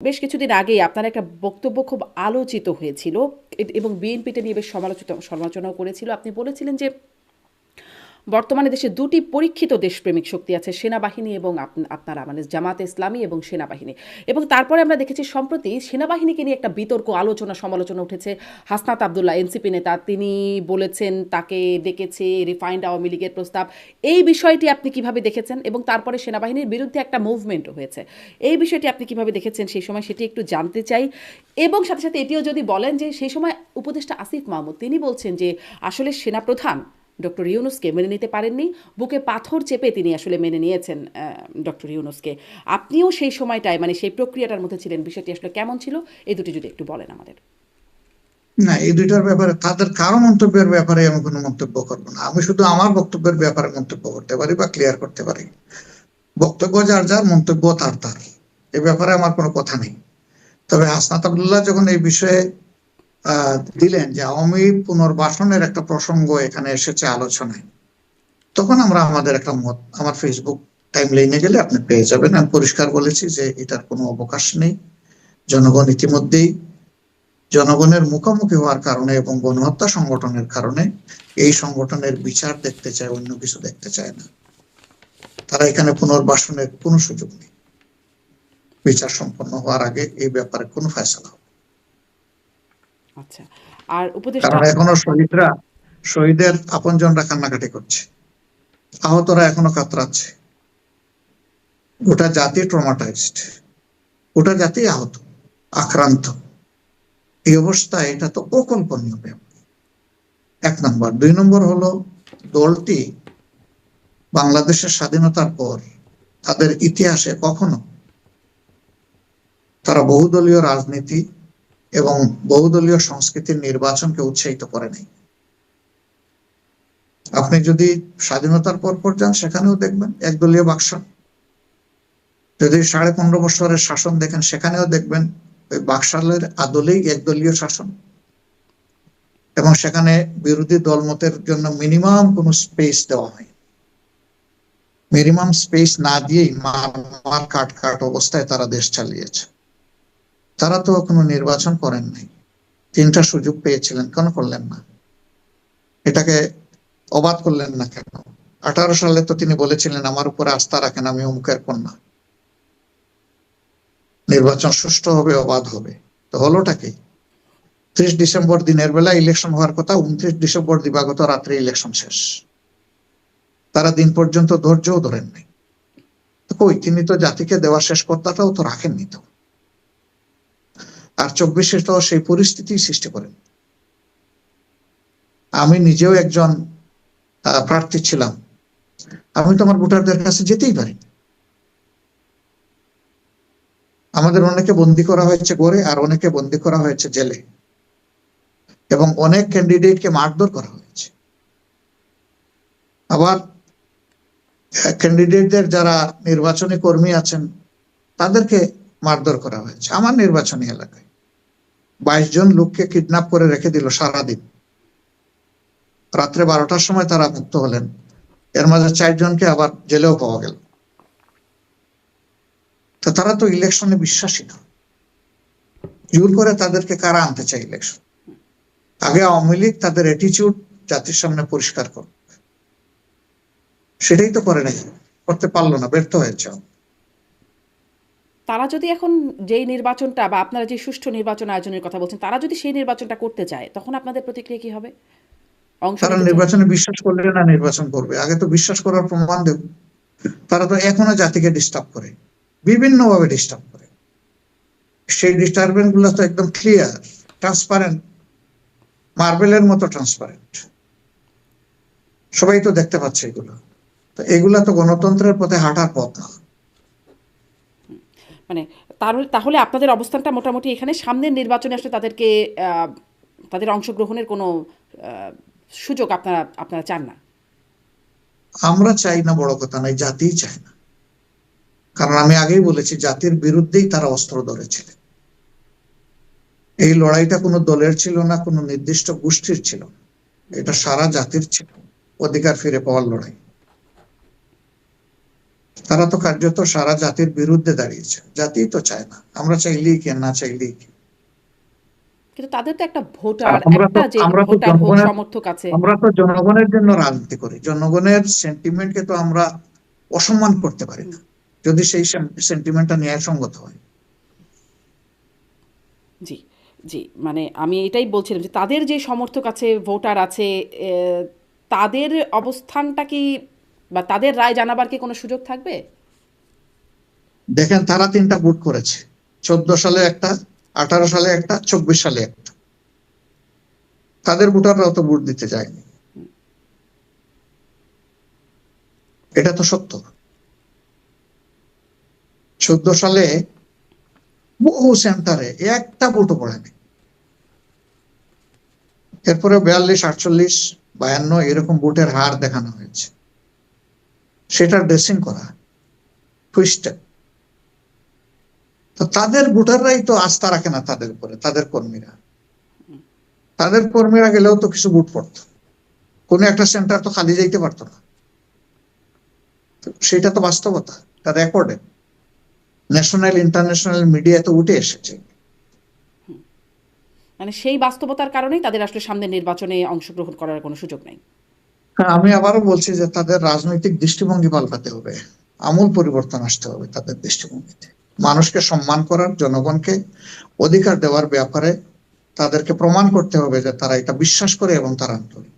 বেশ কিছুদিন আগেই আপনার একটা বক্তব্য খুব আলোচিত হয়েছিল এবং বিএনপিটা নিয়ে বেশ সমালোচিত, সমালোচনাও করেছিল। আপনি বলেছিলেন যে বর্তমানে দেশে দুটি পরীক্ষিত দেশপ্রেমিক শক্তি আছে, সেনাবাহিনী এবং আপনারা মানে জামাতে ইসলামী এবং সেনাবাহিনী। এবং তারপরে আমরা দেখেছি, সম্প্রতি সেনাবাহিনীকে নিয়ে একটা বিতর্ক, আলোচনা, সমালোচনা উঠেছে। হাসনাত আবদুল্লাহ, এনসিপি নেতা, তিনি বলেছেন, তাকে ডেকেছে রিফাইন্ড আওয়ামী লীগের প্রস্তাব। এই বিষয়টি আপনি কীভাবে দেখেছেন? এবং তারপরে সেনাবাহিনীর বিরুদ্ধে একটা মুভমেন্টও হয়েছে। এই বিষয়টি আপনি কীভাবে দেখেছেন? সেই সময় সেটি একটু জানতে চাই। এবং সাথে সাথে এটিও যদি বলেন যে, সেই সময় উপদেষ্টা আসিফ মাহমুদ, তিনি বলছেন যে, আসলে সেনাপ্রধান ডক্টর ইউনুসকে মেনে নিতে পারেননি। বুকে পাথর চেপে তিনি আসলে মেনে নিয়েছেন ডক্টর ইউনুসকে। আপনিও সেই সময়টায় মানে সেই প্রক্রিয়াটার মধ্যে ছিলেন, বিষয়টি আসলে কেমন ছিল? এই দুটি যদি একটু বলেন আমাদের। না, এই দুইটার ব্যাপারে তাদের কারও মন্তব্যের ব্যাপারে আমি কোনো মন্তব্য করব না। আমি শুধু আমার বক্তব্যের ব্যাপারে মন্তব্য করতে পারি বা ক্লিয়ার করতে পারি। বক্তব্য যার যার, মন্তব্য তার তার। এ ব্যাপারে আমার কোনো কথা নেই। তবে হাসনাত আবদুল্লাহ যখন এই বিষয়ে দিলেন যে আওয়ামী পুনর্বাসনের একটা প্রসঙ্গ এখানে এসেছে আলোচনায়। তখন আমরা আমাদের একটা মত, আমার ফেসবুক টাইম লাইনে গেলে আপনি পেয়ে যাবেন। আমি পরিষ্কার বলেছি যে এটার কোনো অবকাশ নেই। জনগণ ইতিমধ্যেই জনগণের মুখোমুখি হওয়ার কারণে এবং গণহত্যা সংগঠনের কারণে এই সংগঠনের বিচার দেখতে চায়, অন্য কিছু দেখতে চায় না। তারা এখানে পুনর্বাসনের কোনো সুযোগ নেই। বিচার সম্পন্ন হওয়ার আগে এই ব্যাপারে কোনো না। আচ্ছা। আর উপদেষ্টা কারণ এখনও শহীদরা শহীদের আপনজনরা কান্নাকাটি করছে। আহতরা এখনও কাতরাচ্ছে। গোটা জাতি ট্রমাটাইজড গোটা জাতি আহত আক্রান্ত। এই অবস্থায় এটা তো অকল্পনীয় ব্যাপার। এক নম্বর। দুই নম্বর হলো দলটি বাংলাদেশের স্বাধীনতার পর তাদের ইতিহাসে কখনো তারা বহুদলীয় রাজনীতি এবং বহুদলীয় সংস্কৃতির নির্বাচনকে উৎসাহিত করে নাই। আপনি যদি স্বাধীনতার পর পর যান, সেখানেও দেখবেন একদলীয় বাক্স যদি সাড়ে পনেরো বছরের শাসন দেখেন, সেখানেও দেখবেন ওই বাকশালের আদলেই একদলীয় শাসন। এবং সেখানে বিরোধী দলমতের জন্য মিনিমাম কোনো স্পেস দেওয়া হয় মিনিমাম স্পেস না দিয়েই মার কাট কাট অবস্থায় তারা দেশ চালিয়েছে। তারা তো কোনো নির্বাচন করেন নাই। তিনটা সুযোগ পেয়েছিলেন, কেন করলেন না? এটাকে অবাধ করলেন না কেন? আঠারো সালে তো তিনি বলেছিলেন, আমার উপরে আস্থা রাখেন, আমি অমুকের কন্যা। নির্বাচন সুষ্ঠু হবে, অবাধ হবে। তো হলোটা কি? ত্রিশ ডিসেম্বর দিনের বেলা ইলেকশন হওয়ার কথা, উনত্রিশ ডিসেম্বর দিবাগত রাত্রে ইলেকশন শেষ। তারা দিন পর্যন্ত ধৈর্যও ধরেন নাই কই, তিনি তো জাতিকে দেওয়া শেষ কথাটাও তো রাখেননি তো। আর চব্বিশে তো সেই পরিস্থিতি সৃষ্টি করেন আমি নিজেও একজন প্রার্থী ছিলাম। আমি তো আমার ভোটারদের কাছে যেতেই পারি। আমাদের অনেকে বন্দি করা হয়েছে গড়ে আর অনেকে বন্দি করা হয়েছে জেলে। এবং অনেক ক্যান্ডিডেটকে মারধর করা হয়েছে। আবার ক্যান্ডিডেটদের যারা নির্বাচনী কর্মী আছেন, তাদেরকে মারধর করা হয়েছে। আমার নির্বাচনী এলাকায়। বাইশ জন লোককে কিডন্যাপ করে রেখে দিল সারাদিন। রাত্রে বারোটার সময় তারা মুক্ত হলেন। এর মাঝে চারজনকে আবার জেলেও পাওয়া গেল। তো তারা তো ইলেকশনে বিশ্বাসী না। জোর করে তাদেরকে কারা আনতে চায় ইলেকশন আগে আওয়ামী লীগ তাদের অ্যাটিচিউড জাতির সামনে পরিষ্কার করবে সেটাই তো করে নাই, করতে পারল না, ব্যর্থ হয়েছে। তারা যদি এখন যেই নির্বাচনটা বা আপনারা যে সুষ্ঠু নির্বাচন আয়োজনের কথা বলছেন তারা যদি সেই নির্বাচনটা করতে চায় তখন আপনাদের প্রতিক্রিয়া কি হবে? তারা নির্বাচনে বিশ্বাস করলে না নির্বাচন করবে? আগে তো বিশ্বাস করার প্রমাণ দেব। তারা তো এখনও জাতিকে ডিস্টার্ব করে বিভিন্ন ভাবে ডিস্টার্ব করে। সেই ডিস্টারবেন্সগুলো তো একদম ক্লিয়ার ট্রান্সপারেন্ট মার্বেলের মতো ট্রান্সপারেন্ট সবাই তো দেখতে পাচ্ছে এগুলো। তো এগুলা তো গণতন্ত্রের পথে হাঁটার পথ না। মানে তাহলে আপনাদের অবস্থানটা মোটামুটি এখানে সামনের নির্বাচনে আসলে তাদেরকে তাদের অংশগ্রহণের কোনো সুযোগ আপনারা আপনারা চান না? আমরা চাই না বড় কথা নাই জাতিই চায় না। কারণ আমি আগেই বলেছি, জাতির বিরুদ্ধেই তারা অস্ত্র ধরেছিলেন এই লড়াইটা কোনো দলের ছিল না, কোনো নির্দিষ্ট গোষ্ঠীর ছিল এটা সারা জাতির ছিল। অধিকার ফিরে পাওয়ার লড়াই। তারা তো কার্যত সারা জাতির বিরুদ্ধে দাঁড়িয়েছে। জাতি তো চায় না। আমরা চাইলেই কি না চাইলেই কি? কিন্তু তাদের তো একটা ভোটার আমরা তো- একটা যে ভোটার হোক জনগণের- সমর্থক আছে। আমরা তো জনগণের জন্য রাজনীতি করি। জনগণের সেন্টিমেন্টকে তো আমরা অসম্মান করতে পারি না। যদি সেই সেন্টিমেন্টটা ন্যায়সঙ্গত হয়। জি জি মানে আমি এটাই বলছিলাম যে তাদের যে সমর্থক আছে ভোটার আছে তাদের অবস্থানটা কি বা তাদের রায় জানাবার কি কোনো সুযোগ থাকবে? দেখেন, তারা তিনটা ভোট করেছে। চোদ্দ সালে একটা, আঠারো সালে একটা, চব্বিশ সালে একটা। তাদের ভোটাররাও অত ভোট দিতে যায়নি। এটা তো সত্য। চোদ্দ সালে বহু সেন্টারে একটা ভোটও পড়েনি। এরপরে বিয়াল্লিশ, আটচল্লিশ, বায়ান্ন এরকম ভোটের হার দেখানো হয়েছে। সেটা ড্রেসিং করা তো তাদের ভোটাররাই তো আস্থা রাখে না তাদের উপরে, তাদের কর্মীরা। তাদের কর্মীরা গেলেও তো কিছু ভোট পড়তো। কোনো একটা সেন্টার তো খালি যাইতে পারতো না। সেটা তো বাস্তবতা তার রেকর্ডে ন্যাশনাল ইন্টারন্যাশনাল মিডিয়া তো উঠে এসেছে। মানে সেই বাস্তবতার কারণেই তাদের আসলে সামনে নির্বাচনে অংশগ্রহণ করার কোনো সুযোগ নেই। আমি আবারও বলছি যে তাদের রাজনৈতিক দৃষ্টিভঙ্গি পাল্টাতে হবে। আমূল পরিবর্তন আসতে হবে তাদের দৃষ্টিভঙ্গিতে। মানুষকে সম্মান করার, জনগণকে অধিকার দেওয়ার ব্যাপারে তাদেরকে প্রমাণ করতে হবে যে তারা এটা বিশ্বাস করে এবং তারা আন্তরিক